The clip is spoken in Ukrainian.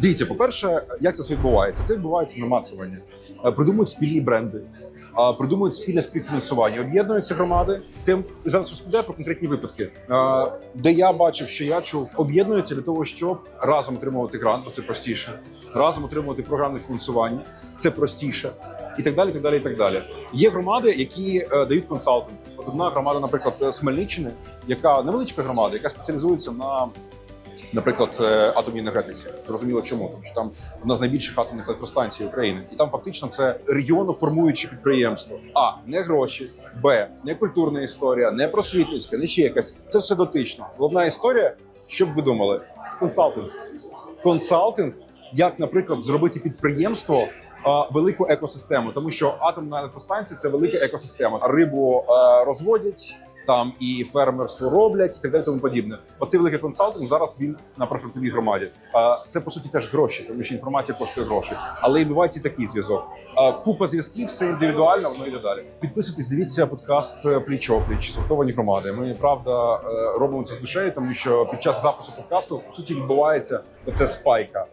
Дивіться, по-перше, як це все відбувається? Це відбувається намацування. Е, Придумують спільні бренди, е, придумують спільне співфінансування, об'єднуються громади. Це зараз розповідаю про конкретні випадки, е, де я бачив, що я чув, об'єднуються для того, щоб разом отримувати грант, бо це простіше, разом отримувати програмне фінансування, це простіше. І так далі, і так далі, і так далі. Є громади, які дають консалтинг. От одна громада, наприклад, з Хмельниччини, яка невеличка громада, яка спеціалізується на наприклад, е, атомній енергетиці. Зрозуміло, чому тому що там одна з найбільших атомних електростанцій України, і там фактично це регіону регіоноформуюче підприємство. А не гроші, б не культурна історія, не просвітницька, не ще якась. Це все дотично. Головна історія, щоб ви думали, консалтинг. Консалтинг, як, наприклад, зробити підприємство. Велику екосистему, тому що атомна електростанція це велика екосистема. Рибу е, розводять, там і фермерство роблять, і так далі, тому подібне. Оцей великий консалтинг зараз він на прифронтовій громаді. Це по суті теж гроші, тому що інформація коштує гроші. Але відбувається і такий зв'язок. Купа зв'язків, все індивідуально, воно йде далі. Підписуйтесь, дивіться подкаст пліч-опліч, згуртовані громади. Ми правда е, робимо це з душею, тому що під час запису подкасту по суті відбувається оця спайка.